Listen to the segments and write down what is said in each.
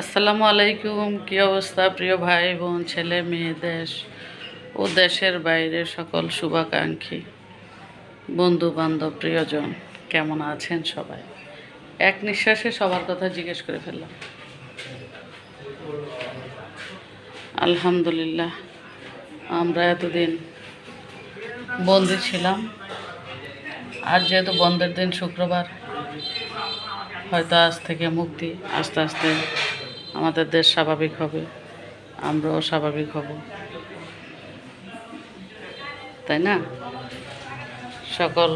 আসসালামু আলাইকুম, কী অবস্থা প্রিয় ভাই বোন, ছেলে, মেয়ে, দেশ ও দেশের বাইরে সকল শুভাকাঙ্ক্ষী বন্ধু বান্ধব, প্রিয়জন, কেমন আছেন সবাই? এক নিঃশ্বাসে সবার কথা জিজ্ঞেস করে ফেললাম। আলহামদুলিল্লাহ, আমরা এতদিন বন্দি ছিলাম। আর যেহেতু বন্ধের দিন শুক্রবার, হয়তো আজ থেকে মুক্তি আস্তে আস্তে আমাদের দেশ স্বাভাবিক হবে, আমরাও স্বাভাবিক হব। তাই না? সকল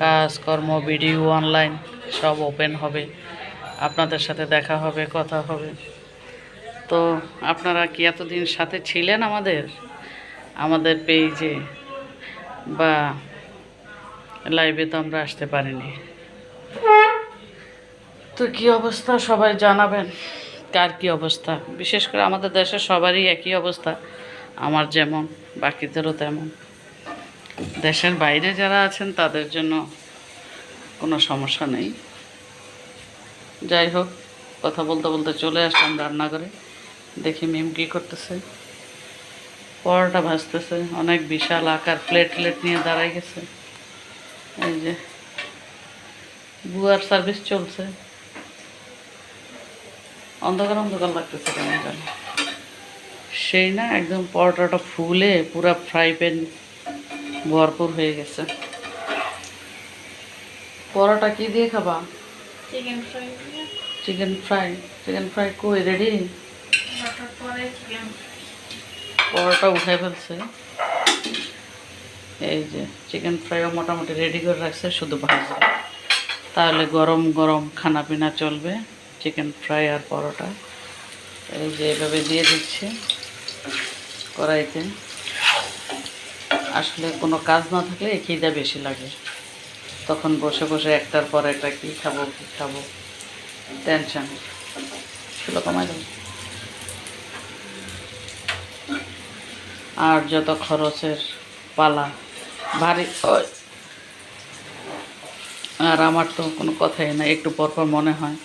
কাজকর্ম ভিডিও, অনলাইন সব ওপেন হবে, আপনাদের সাথে দেখা হবে, কথা হবে। তো আপনারা কি এতদিন সাথে ছিলেন আমাদের? আমাদের পেজে বা লাইভে তো আমরা আসতে পারিনি। তো কি অবস্থা? সবাই জানাবেন। কার কি অবস্থা? বিশেষ করে আমাদের দেশের সবারই একই অবস্থা। আমার যেমন, বাকিদেরও তেমন। দেশের বাইরে যারা আছেন, তাদের জন্য কোনো সমস্যা নেই। যাই হোক, কথা বলতে বলতে চলে আসলাম রান্নাঘরে। দেখি মিম কী করতেছে। পরোটা ভাজতেছে। অনেক বিশাল আকার প্লেট প্লেট নিয়ে দাঁড়াই গেছে। এই যে, বুয়ার সার্ভিস চলছে। অন্ধকার অন্ধকার লাগতেছে কেন জানি। সেই না একদম পরোটাটা ফুলে পুরা ফ্রাই প্যান ভরপুর হয়ে গেছে। পরোটা কি দিয়ে খাবা? Chicken fry chicken fry chicken fry কই? রেডি পরোটা উঠে ফেলছে। এই যে চিকেন ফ্রাইও মোটামুটি রেডি করে রাখছে শুধু ভাজা। তাহলে গরম গরম খানা পিনা চলবে। চিকেন ফ্রাই আর পরোটা। এই যে এভাবে দিয়ে দিচ্ছে কড়াইতে। আসলে কোনো কাজ না থাকলে খিদা বেশি লাগে। তখন বসে বসে একটার পর একটা কী খাব কী খাব। টেনশন ছিল কমাই দেবো আর যত খরচের পালা, ভারী। আর আমার তো কোনো কথাই না একটু পর পর মনে হয়।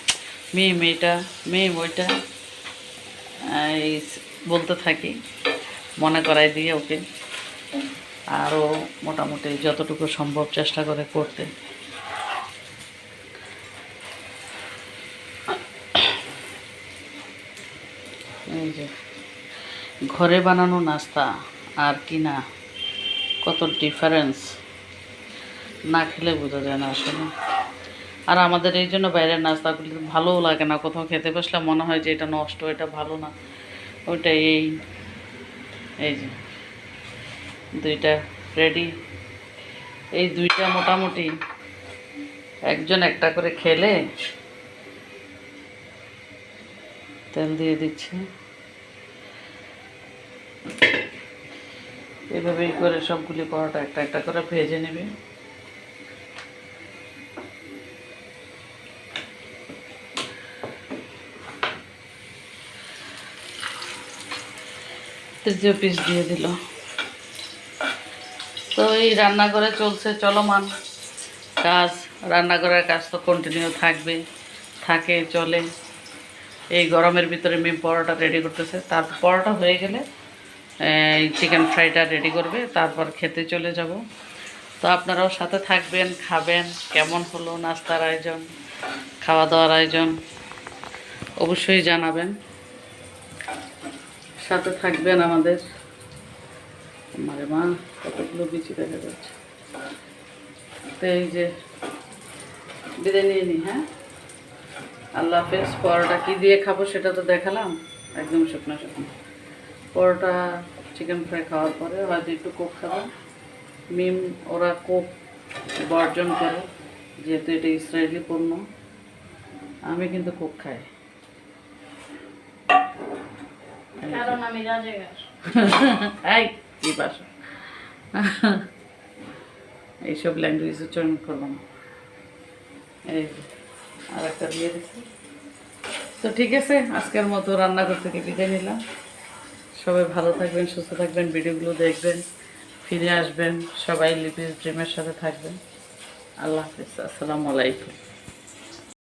মেয়ে, মেয়েটা, মেয়ে ওইটা এই বলতে থাকি, মনে করাই দিয়ে ওকে। আরও মোটামুটি যতটুকু সম্ভব চেষ্টা করে করতে। ঘরে বানানো নাস্তা আর কিনা কত ডিফারেন্স না খেলে বোঝা যায় না আসলে। আর আমাদের এই জন্য বাইরের নাস্তাগুলি ভালোও লাগে না। কোথাও খেতে বসলে মনে হয় যে এটা নষ্ট, এটা ভালো না। ওইটা এই এই যে দুইটা রেডি এই দুইটা মোটামুটি একজন একটা করে খেলে তেল দিয়ে দিচ্ছে। এভাবেই করে সবগুলি পরোটা একটা একটা করে ভেজে নেবে। তৃতীয় পিস দিয়ে দিল। তো এই রান্নাঘরে চলছে চলমান কাজ। রান্নাঘরের কাজ তো কন্টিনিউ থাকবে, থাকে, চলে। এই গরমের ভিতরে মেয়ে পরোটা রেডি করতেছে। তার পরোটা হয়ে গেলে এই চিকেন ফ্রাইটা রেডি করবে। তারপর খেতে চলে যাব। তো আপনারাও সাথে থাকবেন, খাবেন। কেমন হলো নাস্তার আয়োজন খাওয়া দাওয়ার আয়োজন? অবশ্যই জানাবেন। সাথে থাকবেন আমাদের। আমারে মা কতগুলো বিচি দেখা যাচ্ছে। তো এই যে, বিদায় নিয়ে নিই হ্যাঁ? আল্লাহ হাফেজ, পরোটা কী দিয়ে খাব সেটা তো দেখালাম। একদম শুকনো শুকনো। পরোটা চিকেন ফ্রাই খাওয়ার পরে হয়তো একটু কোক খাব। মিম, ওরা কোক বর্জন করে, যেহেতু এটা ইসরায়েলি পণ্য। আমি কিন্তু কোক খাই। কারণ আমি রাজেগার এই কি বাসা এইসব ল্যাঙ্গুয়েজ উচ্চারণ করব না এই আর একটা দিয়ে দিচ্ছি তো ঠিক আছে, আজকের মতো রান্নাঘর থেকে বিদায় নিলাম। সবাই ভালো থাকবেন, সুস্থ থাকবেন, ভিডিওগুলো দেখবেন, ফিরে আসবেন, সবাই লিপিস ড্রিমের সাথে থাকবেন। আল্লাহ হাফিজ, আসসালামু আলাইকুম।